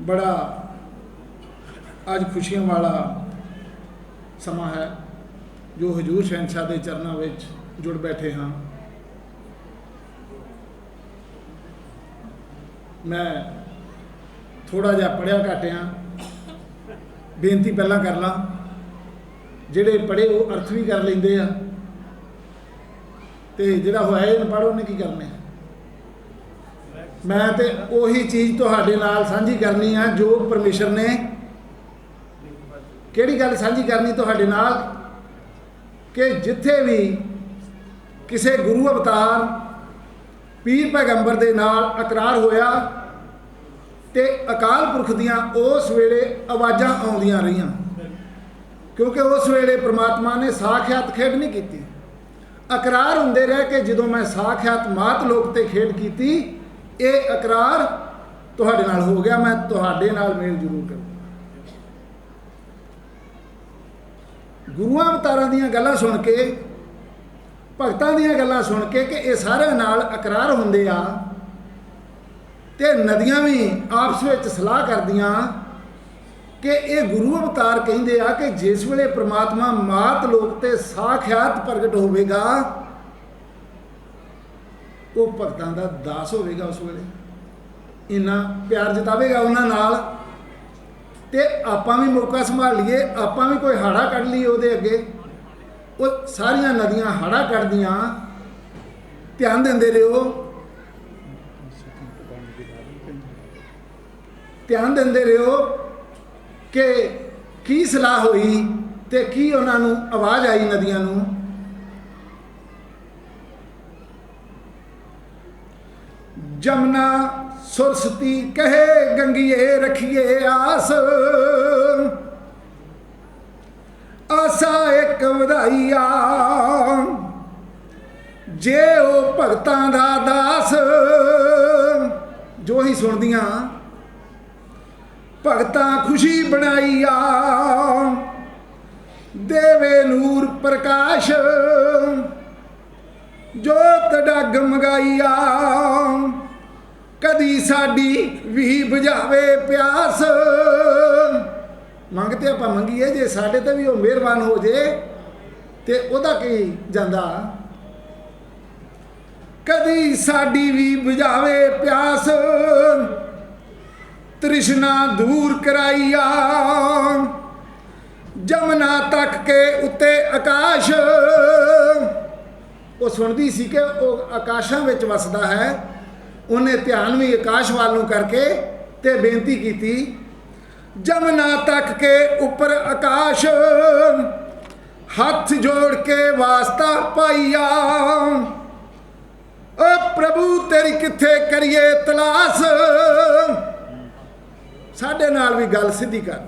ਬੜਾ ਅੱਜ ਖੁਸ਼ੀਆਂ ਵਾਲਾ ਸਮਾਂ ਹੈ, ਜੋ ਹਜੂਰ ਸ਼ਹਿਨशाह ਦੇ ਚਰਨਾਂ ਵਿੱਚ ਜੁੜ ਬੈਠੇ ਹਾਂ। ਮੈਂ ਥੋੜਾ ਜਿਹਾ ਪੜਿਆ ਘਟਿਆ ਬੇਨਤੀ ਪਹਿਲਾਂ ਕਰ ਲਾਂ, ਜਿਹੜੇ ਪੜੇ ਉਹ ਅਰਥ ਵੀ ਕਰ ਲੈਂਦੇ ਆ। ਤੇ ਜਿਹੜਾ ਹੋਇਆ ਇਹ ਪੜ੍ਹ, ਉਹਨੇ ਕੀ ਕਰਨਾ ਮੈਂ ਤੇ ਉਹੀ ਚੀਜ਼ ਤੁਹਾਡੇ ਨਾਲ ਸਾਂਝੀ ਕਰਨੀ ਆ, ਜੋ ਪਰਮੇਸ਼ਰ ਨੇ ਕਿਹੜੀ ਗੱਲ ਸਾਂਝੀ ਕਰਨੀ ਤੁਹਾਡੇ ਨਾਲ? ਕਿ ਜਿੱਥੇ ਵੀ ਕਿਸੇ ਗੁਰੂ ਅਵਤਾਰ ਪੀਰ ਪੈਗੰਬਰ ਦੇ ਨਾਲ ਇਕਰਾਰ ਹੋਇਆ ਤੇ ਅਕਾਲ ਪੁਰਖ ਦੀਆਂ ਉਸ ਵੇਲੇ ਆਵਾਜ਼ਾਂ ਆਉਂਦੀਆਂ ਰਹੀਆਂ। ਕਿਉਂਕਿ ਉਸ ਵੇਲੇ ਪ੍ਰਮਾਤਮਾ ਨੇ ਸਾਖਿਆਤ ਖੇਡ ਨਹੀਂ ਕੀਤੀ। ਇਕਰਾਰ ਹੁੰਦੇ ਰਹੇ ਕਿ ਜਦੋਂ ਮੈਂ ਸਾਖਿਆਤ ਮਾਤ ਲੋਕ ਤੇ ਖੇਡ ਕੀਤੀ ਇਹ ਇਕਰਾਰ ਤੁਹਾਡੇ ਨਾਲ ਹੋ ਗਿਆ, ਮੈਂ ਤੁਹਾਡੇ ਨਾਲ ਮੇਲ ਜ਼ਰੂਰ ਕਰੂੰਗਾ। ਗੁਰੂਆਂ ਅਵਤਾਰਾਂ ਦੀਆਂ ਗੱਲਾਂ ਸੁਣ ਕੇ, ਭਗਤਾਂ ਦੀਆਂ ਗੱਲਾਂ ਸੁਣ ਕੇ ਕਿ ਇਹ ਸਾਰਿਆਂ ਨਾਲ ਇਕਰਾਰ ਹੁੰਦੇ ਆ ਤੇ ਨਦੀਆਂ ਵੀ ਆਪਸ ਵਿੱਚ ਸਲਾਹ ਕਰਦੀਆਂ ਕਿ ਇਹ ਗੁਰੂ ਅਵਤਾਰ ਕਹਿੰਦੇ ਆ ਕਿ ਜਿਸ ਵੇਲੇ ਪ੍ਰਮਾਤਮਾ ਮਾਤ ਲੋਕ ਤੇ ਸਾਖਿਆਤ ਪ੍ਰਗਟ ਹੋਵੇਗਾ ਉਹ ਭਗਤਾਂ ਦਾ ਦਾਸ ਹੋਵੇਗਾ ਉਸ ਵੇਲੇ। ਇੰਨਾ ਪਿਆਰ ਜਤਾਵੇਗਾ ਉਹਨਾਂ ਨਾਲ। ਤੇ ਆਪਾਂ ਵੀ ਮੌਕਾ ਸੰਭਾਲ ਲਈਏ, ਆਪਾਂ ਵੀ ਕੋਈ ਹਾੜਾ ਕੱਢ ਲਈਏ ਉਹਦੇ ਅੱਗੇ। ਉਹ ਸਾਰੀਆਂ ਨਦੀਆਂ ਹਾੜਾ ਕੱਢਦੀਆਂ। ਧਿਆਨ ਦਿੰਦੇ ਰਹੋ। ਧਿਆਨ ਦਿੰਦੇ ਰਹੋ ਕਿ ਕੀ ਸਲਾਹ ਹੋਈ ਤੇ ਕੀ ਉਹਨਾਂ ਨੂੰ ਆਵਾਜ਼ ਆਈ ਨਦੀਆਂ ਨੂੰ। ਜਮਨਾ ਸੁਰਸਤੀ ਕਹੇ, ਗੰਗੀਏ ਰਖੀਏ ਆਸ। ਆਸਾ ਇੱਕ ਵਧਾਈਆ, ਜੇ ਉਹ ਭਗਤਾਂ ਦਾ ਦਾਸ। ਜੋ ਹੀ ਸੁਣਦੀਆਂ, ਭਗਤਾਂ ਖੁਸ਼ੀ ਬਣਾਈਆ, ਦੇਵੇ ਨੂਰ ਪ੍ਰਕਾਸ਼। ਜੋਤ ਡੱਗ ਮਗਾਈਆ ਕਦੀ ਸਾਡੀ ਵੀ ਬੁਝਾਵੇ ਪਿਆਸ। ਮੰਗਤੇ ਆਪਾਂ ਮੰਗੀਏ, ਜੇ ਸਾਡੇ ਤੇ ਵੀ ਉਹ ਮਿਹਰਬਾਨ ਹੋ ਜੇ, ਤੇ ਉਹਦਾ ਕੀ ਜਾਂਦਾ? ਕਦੀ ਸਾਡੀ ਵੀ ਬੁਝਾਵੇ ਪਿਆਸ, ਤ੍ਰਿਸ਼ਨਾ ਦੂਰ ਕਰਾਈਆ। ਜਮਨਾ ਤੱਕ ਕੇ ਉੱਤੇ ਆਕਾਸ਼। ਉਹ ਸੁਣਦੀ ਸੀ ਕਿ ਉਹ ਆਕਾਸ਼ਾਂ ਵਿੱਚ ਵਸਦਾ ਹੈ ਉਹਨੇ ਧਿਆਨ ਵੀ ਆਕਾਸ਼ ਵੱਲ ਨੂੰ ਕਰਕੇ ਤੇ ਬੇਨਤੀ ਕੀਤੀ ਜਮਨਾ ਤੱਕ ਕੇ ਉੱਪਰ ਆਕਾਸ਼, ਹੱਥ ਜੋੜ ਕੇ ਵਾਸਤਾ ਪਾਈਆ। ਓ ਪ੍ਰਭੂ, ਤੇਰੀ ਕਿੱਥੇ ਕਰੀਏ ਤਲਾਸ਼? ਸਾਡੇ ਨਾਲ ਵੀ ਗੱਲ ਸਿੱਧੀ ਕਰ।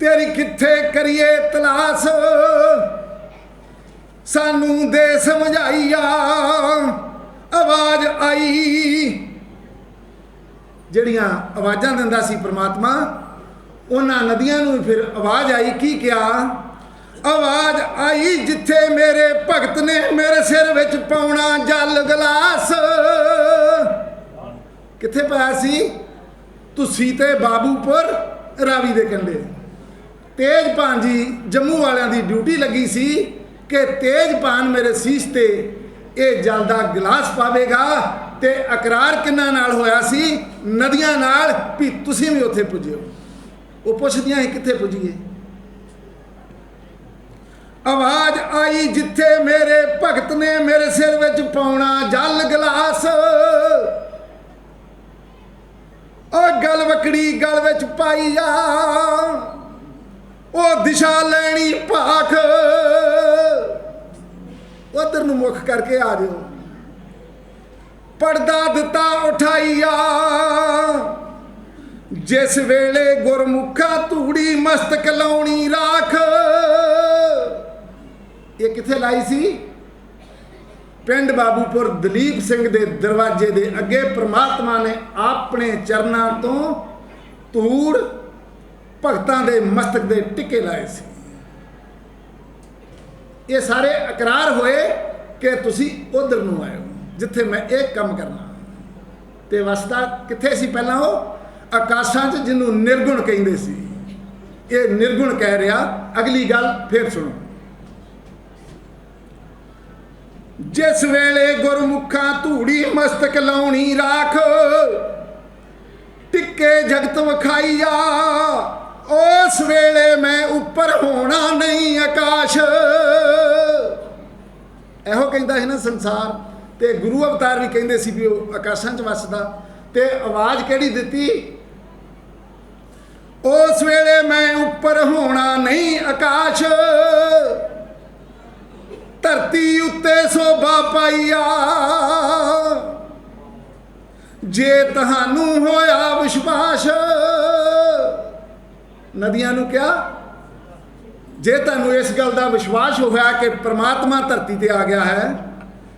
ਤੇਰੀ ਕਿੱਥੇ ਕਰੀਏ ਤਲਾਸ਼? ਸਾਨੂੰ ਦੇ ਸਮਝਾਈਆ। ਆਵਾਜ਼ ਆਈ। ਜਿਹੜੀਆਂ ਆਵਾਜ਼ਾਂ ਦਿੰਦਾ ਸੀ ਪ੍ਰਮਾਤਮਾ, ਉਹਨਾਂ ਨਦੀਆਂ ਨੂੰ ਫਿਰ ਆਵਾਜ਼ ਆਈ, ਕੀ ਕਿਹਾ? ਆਵਾਜ਼ ਆਈ, ਜਿੱਥੇ ਮੇਰੇ ਭਗਤ ਨੇ ਮੇਰੇ ਸਿਰ ਵਿੱਚ ਪਾਉਣਾ ਜਲ ਗਲਾਸ। ਕਿੱਥੇ ਪਾਇਆ ਸੀ? ਤੁਸੀਂ ਤੇ ਬਾਬੂਪੁਰ ਰਾਵੀ ਦੇ ਕੰਢੇ। ਤੇਜ ਭਾਨ ਜੀ ਜੰਮੂ ਵਾਲਿਆਂ ਦੀ ਡਿਊਟੀ ਲੱਗੀ ਸੀ ਕਿ ਤੇਜ ਭਾਨ ਮੇਰੇ ਸੀਸ ਤੇ ਇਹ ਜਲ ਦਾ ਗਲਾਸ ਪਾਵੇਗਾ ਤੇ ਇਕਰਾਰ ਕਿੰਨਾ ਨਾਲ ਹੋਇਆ ਸੀ? ਨਦੀਆਂ ਨਾਲ। ਵੀ ਤੁਸੀਂ ਵੀ ਉੱਥੇ ਪੁੱਜਿਓ। ਉਹ ਪੁੱਛਦੀਆਂ ਸੀ, ਕਿੱਥੇ ਪੁੱਜੀਏ? ਆਵਾਜ਼ ਆਈ, ਜਿੱਥੇ ਮੇਰੇ ਭਗਤ ਨੇ ਮੇਰੇ ਸਿਰ ਵਿੱਚ ਪਾਉਣਾ ਜਲ ਗਲਾਸ। ਉਹ ਗਲ ਵਕੜੀ ਗਲ ਵਿੱਚ ਪਾਈ ਆ। ਉਹ ਦਿਸ਼ਾ ਲੈਣੀ ਭਾਖ। ਉਧਰ ਨੂੰ ਮੁੱਖ ਕਰਕੇ ਆ ਜਿਓ। ਪਰਦਾ ਦਿੱਤਾ ਉਠਾਈਆ। ਜਿਸ ਵੇਲੇ ਗੁਰਮੁਖਾ ਧੂੜੀ ਮਸਤਕ ਲਾਉਣੀ ਰਾਖ। ਇਹ ਕਿੱਥੇ ਲਾਈ ਸੀ? ਪਿੰਡ ਬਾਬੂਪੁਰ ਦਲੀਪ ਸਿੰਘ ਦੇ ਦਰਵਾਜ਼ੇ ਦੇ ਅੱਗੇ ਪ੍ਰਮਾਤਮਾ ਨੇ ਆਪਣੇ ਚਰਨਾਂ ਤੋਂ ਧੂੜ ਭਗਤਾਂ ਦੇ ਮਸਤਕ ਦੇ ਟਿੱਕੇ ਲਾਏ ਸੀ। ਇਹ ਸਾਰੇ ਇਕਰਾਰ ਹੋਏ ਕਿ ਤੁਸੀਂ ਉਧਰ ਨੂੰ ਆਇਓ ਜਿੱਥੇ ਮੈਂ ਇਹ ਕੰਮ ਕਰਨਾ। ਤੇ ਵਸਦਾ ਕਿੱਥੇ ਸੀ ਪਹਿਲਾਂ ਉਹ? ਆਕਾਸ਼ਾਂ 'ਚ ਜਿਹਨੂੰ ਨਿਰਗੁਣ ਕਹਿੰਦੇ ਸੀ। ਇਹ ਨਿਰਗੁਣ ਕਹਿ ਰਿਹਾ, ਅਗਲੀ ਗੱਲ ਫੇਰ ਸੁਣੋ। ਜਿਸ ਵੇਲੇ ਗੁਰਮੁਖਾਂ ਧੂੜੀ ਮਸਤਕ ਲਾਉਣੀ ਰਾਖ, ਟਿੱਕੇ ਜਗਤ ਵਖਾਈਆ ਉਸ ਵੇਲੇ ਮੈਂ ਉੱਪਰ ਹੋਣਾ ਨਹੀਂ ਆਕਾਸ਼। ਇਹੋ ਕਹਿੰਦਾ ਹੈ ਨਾ ਸੰਸਾਰ, ਤੇ ਗੁਰੂ ਅਵਤਾਰ ਵੀ ਕਹਿੰਦੇ ਸੀ ਵੀ ਉਹ ਆਕਾਸ਼ਾਂ 'ਚ ਵੱਸਦਾ। ਤੇ ਆਵਾਜ਼ ਕਿਹੜੀ ਦਿੱਤੀ? ਉਸ ਵੇਲੇ ਮੈਂ ਉੱਪਰ ਹੋਣਾ ਨਹੀਂ ਆਕਾਸ਼। ਧਰਤੀ ਉੱਤੇ ਸੋਭਾ ਪਾਈਆ। ਜੇ ਤੁਹਾਨੂੰ ਹੋਇਆ ਵਿਸ਼ਵਾਸ ਨਦੀਆਂ ਨੂੰ ਕਿਹਾ, ਜੇ ਤੁਹਾਨੂੰ ਇਸ ਗੱਲ ਦਾ ਵਿਸ਼ਵਾਸ ਹੋਇਆ ਕਿ ਪ੍ਰਮਾਤਮਾ ਧਰਤੀ ਤੇ ਆ ਗਿਆ ਹੈ,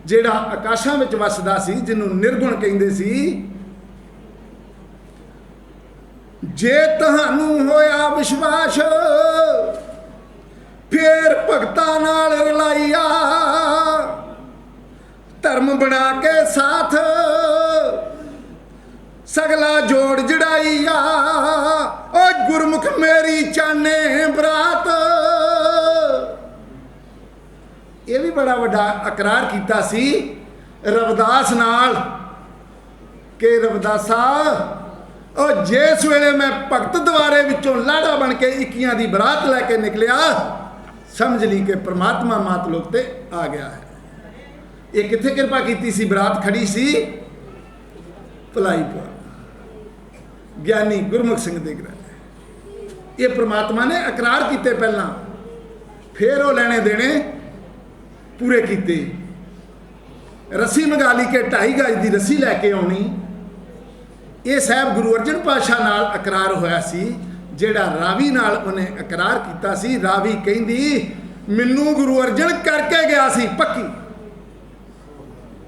ਜਿਹੜਾ ਆਕਾਸ਼ਾਂ ਵਿੱਚ ਵਸਦਾ ਸੀ, ਜਿਹਨੂੰ ਨਿਰਗੁਣ ਕਹਿੰਦੇ ਸੀ, ਜੇ ਤੁਹਾਨੂੰ ਹੋਇਆ ਵਿਸ਼ਵਾਸ, ਫੇਰ ਭਗਤਾਂ ਨਾਲ ਰਲਾਈਆ ਧਰਮ ਬਣਾ ਕੇ ਸਾਥ, ਸਗਲਾ ਜੋੜ ਜੜਾਈਆ ਮੇਰੀ ਚਾਨੇ ਬਰਾਤ। ਇਹ ਵੀ ਬੜਾ ਵੱਡਾ ਇਕਰਾਰ ਕੀਤਾ ਸੀ ਰਵਦਾਸ ਨਾਲ ਕਿ ਰਵਦਾਸਾ, ਉਹ ਜਿਸ ਵੇਲੇ ਮੈਂ ਭਗਤ ਦਵਾਰੇ ਵਿੱਚੋਂ ਲਾੜਾ ਬਣ ਕੇ ਇੱਕੀਆਂ ਦੀ ਬਰਾਤ ਲੈ ਕੇ ਨਿਕਲਿਆ, ਸਮਝ ਲਈ ਕਿ ਪ੍ਰਮਾਤਮਾ ਮਾਤ ਲੋਕ ਤੇ ਆ ਗਿਆ ਹੈ। ਇਹ ਕਿੱਥੇ ਕਿਰਪਾ ਕੀਤੀ ਸੀ? ਬਰਾਤ ਖੜੀ ਸੀ ਭਲਾਈਪੁਰ ਗਿਆਨੀ ਗੁਰਮੁਖ ਸਿੰਘ ਦੇ ਗ੍ਰਹਿ ਇਹ ਪ੍ਰਮਾਤਮਾ ਨੇ ਇਕਰਾਰ ਕੀਤੇ ਪਹਿਲਾਂ, ਫਿਰ ਉਹ ਲੈਣੇ ਦੇਣੇ ਪੂਰੇ ਕੀਤੇ। ਰੱਸੀ ਮੰਗਾ ਲਈ ਕਿ 2.5 ਗਜ ਦੀ ਰੱਸੀ ਲੈ ਕੇ ਆਉਣੀ। ਇਹ ਸਾਹਿਬ ਗੁਰੂ ਅਰਜਨ ਪਾਸ਼ਾ ਨਾਲ ਇਕਰਾਰ ਹੋਇਆ ਸੀ, ਜਿਹੜਾ ਰਾਵੀ ਨਾਲ ਉਹਨੇ ਇਕਰਾਰ ਕੀਤਾ ਸੀ। ਰਾਵੀ ਕਹਿੰਦੀ, ਮੈਨੂੰ ਗੁਰੂ ਅਰਜਨ ਕਰਕੇ ਗਿਆ ਸੀ, ਪੱਕੀ।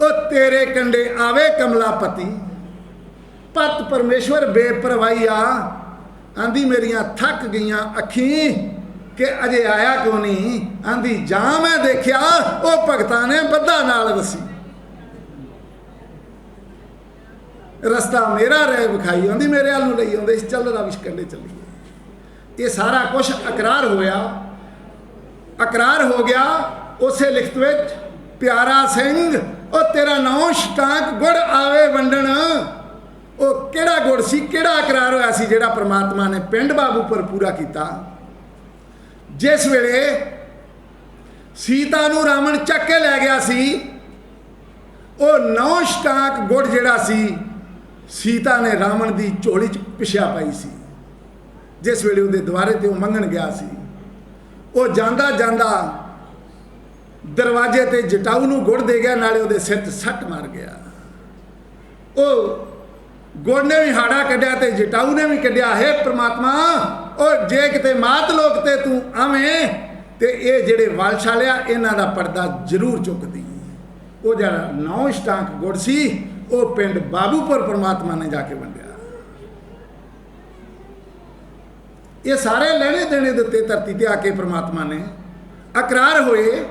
ਉਹ ਤੇਰੇ ਕੰਡੇ ਆਵੇ ਕਮਲਾਪਤੀ। ਪਤ ਪਰਮੇਸ਼ਵਰ ਆ ਆਂਦੀ ਮੇਰੀਆਂ ਥੱਕ ਗਈਆਂ ਅੱਖੀਂ ਕਿ ਅਜੇ ਆਇਆ ਕਿਉਂ ਨਹੀਂ? ਆਂਦੀ, ਜਾਂ ਮੈਂ ਦੇਖਿਆ, ਉਹ ਭਗਤਾਂ ਨੇ ਬੱਧਾ ਨਾਲ ਰਸੀ ਰਸਤਾ ਮੇਰਾ ਰਹਿ ਵਿਖਾਈ, ਆਂਦੀ ਮੇਰੇ ਵੱਲ ਨੂੰ ਲਈ ਆਉਂਦੇ ਚੱਲ ਰਾ ਵਿਸ਼ਕੰਡੇ ਚੱਲੀਏ। ਇਹ ਸਾਰਾ ਕੁਝ ਇਕਰਾਰ ਹੋਇਆ। ਇਕਰਾਰ ਹੋ ਗਿਆ, ਉਸੇ ਲਿਖਤ ਵਿੱਚ, ਪਿਆਰਾ ਸਿੰਘ, ਉਹ ਤੇਰਾ ਨੌ ਸ਼ਟਾਂਕ ਗੁੜ ਆਵੇ ਵੰਡਣ। ਉਹ ਕਿਹੜਾ ਗੁੜ ਸੀ, ਕਿਹੜਾ ਇਕਰਾਰ ਹੋਇਆ ਸੀ ਜਿਹੜਾ ਪ੍ਰਮਾਤਮਾ ਨੇ ਪਿੰਡ ਬਾਬੂ ਪਰ ਪੂਰਾ ਕੀਤਾ? ਜਿਸ ਵੇਲੇ ਸੀਤਾ ਨੂੰ ਰਾਵਣ ਚੱਕ ਕੇ ਲੈ ਗਿਆ ਸੀ, ਉਹ ਨੌ ਸ਼ਟਾਂਕ ਗੁੜ ਜਿਹੜਾ ਸੀ, ਸੀਤਾ ਨੇ ਰਾਵਣ ਦੀ ਝੋਲੀ 'ਚ ਪਿਛਿਆ ਪਾਈ ਸੀ। ਜਿਸ ਵੇਲੇ ਉਹਦੇ ਦੁਆਰੇ ਤੇ ਉਹ ਮੰਗਣ ਗਿਆ ਸੀ। ਉਹ ਜਾਂਦਾ ਜਾਂਦਾ ਦਰਵਾਜ਼ੇ ਤੇ ਜਟਾਊ ਨੂੰ ਗੁੜ ਦੇ ਗਿਆ, ਨਾਲੇ ਉਹਦੇ ਸਿਰ 'ਚ ਸੱਟ ਮਾਰ ਗਿਆ। ਉਹ ਗੁੜ ਨੇ ਵੀ ਹਾੜਾ ਕੱਢਿਆ ਤੇ ਜਟਾਊ ਨੇ ਵੀ ਕੱਢਿਆ। ਹੈ ਪ੍ਰਮਾਤਮਾ ਉਹ ਜੇ ਕਿਤੇ ਮਾਤ ਲੋਕ ਤੇ ਤੂੰ ਆਵੇਂ ਤੇ ਇਹ ਜਿਹੜੇ ਵਾਲਸ਼ਾਲਿਆ ਇਹਨਾਂ ਦਾ ਪਰਦਾ ਜ਼ਰੂਰ ਚੁੱਕਦੀ। ਉਹ ਜਿਹੜਾ ਨੌ ਸਟਾਂਕ ਗੁੜ ਸੀ, ਉਹ ਪਿੰਡ ਬਾਬੂਪੁਰ ਪ੍ਰਮਾਤਮਾ ਨੇ ਜਾ ਕੇ ਵੰਡਿਆ। ਇਹ ਸਾਰੇ ਲੈਣੇ ਦੇਣੇ ਦਿੱਤੇ ਧਰਤੀ ਤੇ ਆ ਕੇ ਪ੍ਰਮਾਤਮਾ ਨੇ ਅਕਰਾਰ ਹੋਏ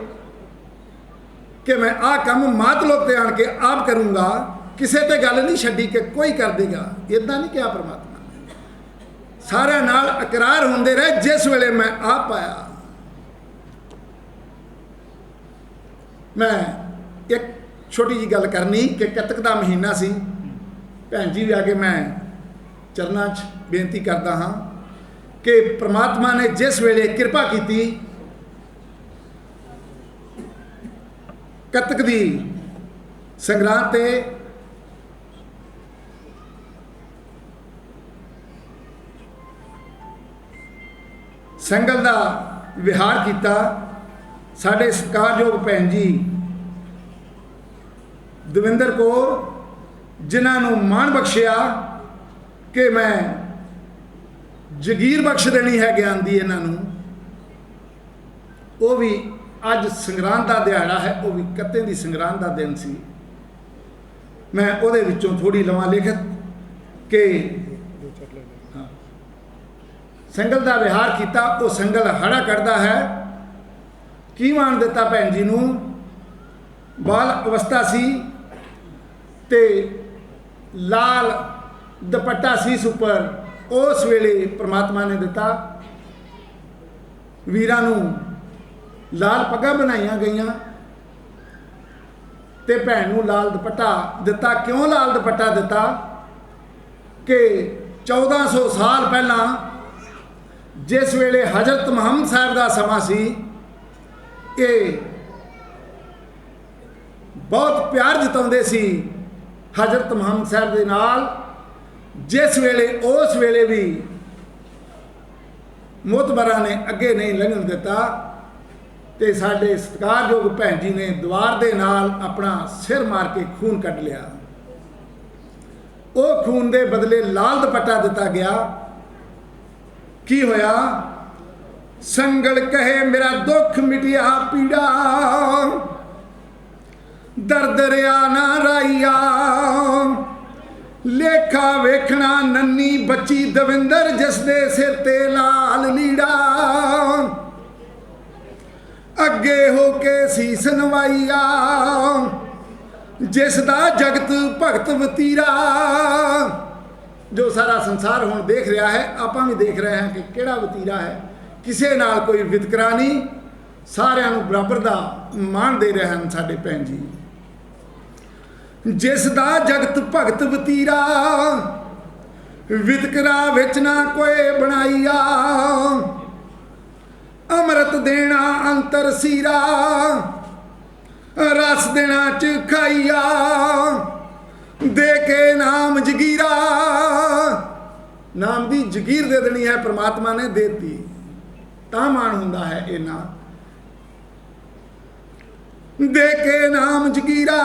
ਕਿ ਮੈਂ ਆਹ ਕੰਮ ਮਾਤ ਲੋਕ ਤੇ ਆਣ ਕੇ ਆਪ ਕਰੂੰਗਾ। ਕਿਸੇ ਤੇ ਗੱਲ ਨਹੀਂ ਛੱਡੀ ਕਿ ਕੋਈ ਕਰ ਦੇਗਾ ਇਦਾਂ ਨਹੀਂ ਕਿਹਾ ਪਰਮਾਤਮਾ ਸਾਰਿਆਂ ਨਾਲ ਇਕਰਾਰ ਹੁੰਦੇ ਰਹੇ, ਜਿਸ ਵੇਲੇ ਮੈਂ ਆਪ ਆਇਆ। ਮੈਂ ਇੱਕ ਛੋਟੀ ਜੀ ਗੱਲ ਕਰਨੀ ਕਿ ਕੱਤਕ ਦਾ ਮਹੀਨਾ ਸੀ। ਭੈਣ ਜੀ ਵੀ ਆ ਕੇ ਮੈਂ ਚਰਨਾਂ 'ਚ ਬੇਨਤੀ ਕਰਦਾ ਹਾਂ ਕਿ ਪ੍ਰਮਾਤਮਾ ਨੇ ਜਿਸ ਵੇਲੇ ਕਿਰਪਾ ਕੀਤੀ, ਕੱਤਕ ਦੀ ਸੰਗਰਾਂਦ ਤੇ ਸੰਗਲ ਦਾ ਵਿਹਾਰ ਕੀਤਾ। ਸਾਡੇ ਸਤਿਕਾਰਯੋਗ ਭੈਣ ਜੀ ਦਵਿੰਦਰ ਕੌਰ, ਜਿਨ੍ਹਾਂ ਨੂੰ ਮਾਣ ਬਖਸ਼ਿਆ ਕਿ ਮੈਂ ਜਗੀਰ ਬਖਸ਼ ਦੇਣੀ ਹੈ ਗਿਆਨ ਦੀ ਇਹਨਾਂ ਨੂੰ। ਉਹ ਵੀ ਅੱਜ ਸੰਗਰਾਂਦ ਦਾ ਦਿਹਾੜਾ ਹੈ, ਉਹ ਵੀ ਕੱਤੇ ਦੀ ਸੰਗਰਾਂਦ ਦਾ ਦਿਨ ਸੀ। ਮੈਂ ਉਹਦੇ ਵਿੱਚੋਂ ਥੋੜੀ ਲਵਾਂ ਲਿਖਤ ਕਿ ਸੰਗਲ ਦਾ ਵਿਹਾਰ ਕੀਤਾ, ਉਹ ਸੰਗਲ ਹੜਾ ਕੱਢਦਾ ਹੈ। ਕੀ ਮਾਣ ਦਿੱਤਾ ਭੈਣ ਜੀ ਨੂੰ? ਬਾਲ ਅਵਸਥਾ ਸੀ ਤੇ ਲਾਲ ਦੁਪੱਟਾ ਸੀਸ ਉੱਪਰ। ਉਸ ਵੇਲੇ ਪ੍ਰਮਾਤਮਾ ਨੇ ਦਿੱਤਾ, ਵੀਰਾਂ ਨੂੰ ਲਾਲ ਪੱਗਾਂ ਬਣਾਈਆਂ ਗਈਆਂ ਤੇ ਭੈਣ ਨੂੰ ਲਾਲ ਦੁਪੱਟਾ ਦਿੱਤਾ। ਕਿਉਂ ਲਾਲ ਦੁਪੱਟਾ ਦਿੱਤਾ? ਕਿ 1400 ਸਾਲ ਪਹਿਲਾਂ ਜਿਸ ਵੇਲੇ ਹਜ਼ਰਤ ਮੁਹੰਮਦ ਸਾਹਿਬ ਦਾ ਸਮਾਂ ਸੀ, ਇਹ ਬਹੁਤ ਪਿਆਰ ਜਤਾਉਂਦੇ ਸੀ ਹਜ਼ਰਤ ਮੁਹੰਮਦ ਸਾਹਿਬ ਦੇ ਨਾਲ। ਜਿਸ ਵੇਲੇ, ਉਸ ਵੇਲੇ ਵੀ ਮੋਤਬਰਾਂ ਨੇ ਅੱਗੇ ਨਹੀਂ ਲੰਘਣ ਦਿੱਤਾ ਤੇ ਸਾਡੇ ਸਤਿਕਾਰਯੋਗ ਭੈਣ ਜੀ ਨੇ ਦੀਵਾਰ ਦੇ ਨਾਲ ਆਪਣਾ ਸਿਰ ਮਾਰ ਕੇ ਖੂਨ ਕੱਢ ਲਿਆ। ਉਹ ਖੂਨ ਦੇ ਬਦਲੇ ਲਾਲ ਦੁਪੱਟਾ ਦਿੱਤਾ ਗਿਆ। ਕੀ ਹੋਇਆ? ਸੰਗਲ ਕਹੇ, ਮੇਰਾ ਦੁੱਖ ਮਿਟਿਆ ਪੀੜਾ। ਦਰਦ ਰਿਆ ਨਾ ਰਾਈਆ। ਲੇਖਾ ਵੇਖਣਾ ਨੰਨੀ ਬੱਚੀ ਦਵਿੰਦਰ ਜਿਸ ਦੇ ਸਿਰ ਤੇ ਲਾਲ ਲੀੜਾ। ਅੱਗੇ ਹੋ ਕੇ ਸੀਸ ਨਵਾਈਆ ਜਿਸ ਦਾ ਜਗਤ ਭਗਤ ਵਤੀਰਾ। ਜੋ ਸਾਰਾ ਸੰਸਾਰ ਹੁਣ ਦੇਖ ਰਿਹਾ ਹੈ, ਆਪਾਂ ਵੀ ਦੇਖ ਰਹੇ ਹਾਂ ਕਿ ਕਿਹੜਾ ਵਤੀਰਾ ਹੈ। ਕਿਸੇ ਨਾਲ ਕੋਈ ਵਿਤਕਰਾ ਨਹੀਂ ਸਾਰਿਆਂ ਨੂੰ ਬਰਾਬਰ ਦਾ ਮਾਣ ਦੇ ਰਹੇ ਹਨ ਸਾਡੇ ਭੈਣ ਜੀ। ਜਿਸ ਦਾ ਜਗਤ ਭਗਤ ਵਤੀਰਾ, ਵਿਤਕਰਾ ਵਿੱਚ ਨਾ ਕੋਈ ਬਣਾਈਆ। ਅੰਮ੍ਰਿਤ ਦੇਣਾ ਅੰਤਰ ਸੀਰਾ, ਰਸ ਦੇਣਾ ਚ ਖਾਈਆ। ਦੇ ਕੇ ਨਾਮ ਜਗੀਰਾ। ਨਾਮ ਦੀ ਜਗੀਰ ਦੇ ਦੇਣੀ ਹੈ, ਪ੍ਰਮਾਤਮਾ ਨੇ ਦਿੱਤੀ। ਤਾਂ ਮਾਣ ਹੁੰਦਾ ਹੈ ਇਹਨਾਂ ਦੇ ਕੇ ਨਾਮ ਜਗੀਰਾ,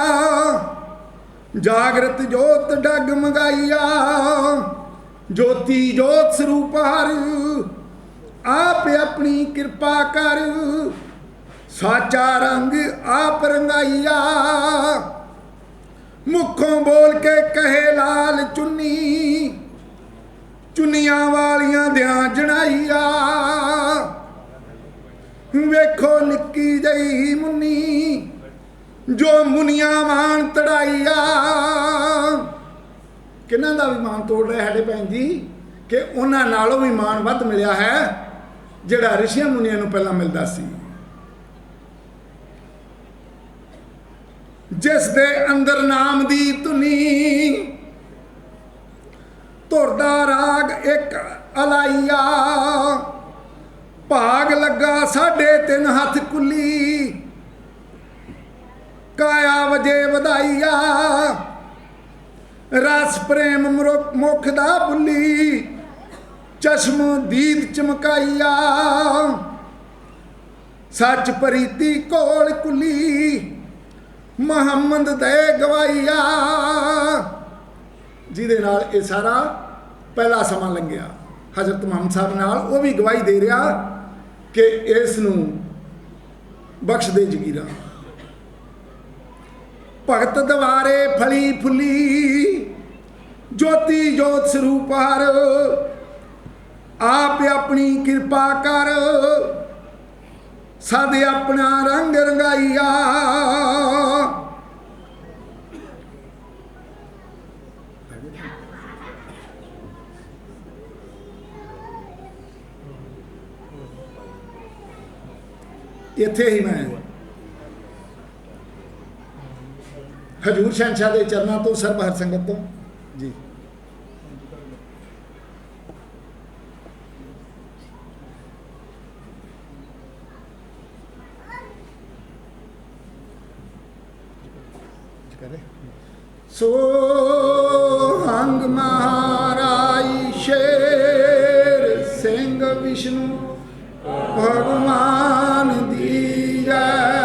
ਜਾਗਰਤ ਜੋਤ ਡਗ ਮਗਾਈਆ, ਜੋਤੀ ਜੋਤ ਸਰੂਪ ਹਰ, ਆਪ ਆਪਣੀ ਕਿਰਪਾ ਕਰ, ਸਾਚਾ ਰੰਗ ਆਪ ਰੰਗਾਈਆ। ਮੁਖੋਂ ਬੋਲ ਕੇ ਕਹੇ ਲਾਲ ਚੁੰਨੀ ਚੁੰਨੀਆਂ ਵਾਲੀਆਂ ਦਿਆਂ ਜਣਾਈਆ ਵੇਖੋ ਨਿੱਕੀ ਜਈ ਮੁੰਨੀ, ਜੋ ਮੁਨੀਆਂ ਮਾਨ ਤੜਾਈਆ। ਕਿਹਨਾਂ ਦਾ ਵੀ ਮਾਨ ਤੋੜ ਰਿਹਾ ਸਾਡੇ ਭੈਣ ਜੀ? ਕਿ ਉਹਨਾਂ ਨਾਲੋਂ ਵੀ ਮਾਨ ਵੱਧ ਮਿਲਿਆ ਹੈ, ਜਿਹੜਾ ਰਿਸ਼ੀਆਂ ਮੁਨੀਆਂ ਨੂੰ ਪਹਿਲਾਂ ਮਿਲਦਾ ਸੀ। ਜਿਸ ਦੇ ਅੰਦਰ ਨਾਮ ਦੀ ਧੁਨੀ ਇੱਕ ਅਲਾਈਆ। ਭਾਗ ਲੱਗਾ ਸਾਢੇ ਤਿੰਨ ਹੱਥ ਕੁੱਲੀ। ਕਾਇਆ ਵਜੇ ਵਧਾਈਆ। ਰਸ ਪ੍ਰੇਮ ਮਰੁ- ਮੁਖ ਦਾ ਬੁੱਲੀ। ਚਸ਼ਮ ਦੀਦ ਚਮਕਾਈਆ। ਸੱਚ ਪ੍ਰੀਤੀ ਕੋਲ ਕੁੱਲੀ। ਮੁਹੰਮਦ ਦੇ ਗਵਾਈਆ। ਜਿਹਦੇ ਨਾਲ ਇਹ ਸਾਰਾ ਪਹਿਲਾ ਸਮਾਂ ਲੰਘਿਆ। ਹਜ਼ਰਤ ਮੁਹੰਮਦ ਸਾਹਿਬ ਨਾਲ ਉਹ ਵੀ ਗਵਾਹੀ ਦੇ ਰਿਹਾ ਕਿ ਇਸ ਨੂੰ ਬਖਸ਼ ਦੇ ਜਗੀਰਾ। ਭਗਤ ਦਵਾਰੇ ਫਲੀ ਫੁੱਲੀ, ਜੋਤੀ ਜੋਤ ਸਰੂਪ ਹਰ ਆਪ ਆਪਣੀ ਕਿਰਪਾ ਕਰ, ਸਦ ਆਪਣਾ ਰੰਗ ਰੰਗਾਈਆ। ਇੱਥੇ ਹੀ ਮੈਂ। ਹਜੂਰ ਸ਼ਹਿਨशाह ਦੇ ਚਰਨਾਂ ਤੋਂ ਸਰਬ ਹਰ ਸੰਗਤ ਤੋਂ। ਜੀ। ਸੋ ਹੰਗ ਮਹਾਰਾਈ ਸ਼ੇਰ ਸਿੰਘ ਵਿਸ਼ਨੂੰ, ਭਗਵਾਨ Peter.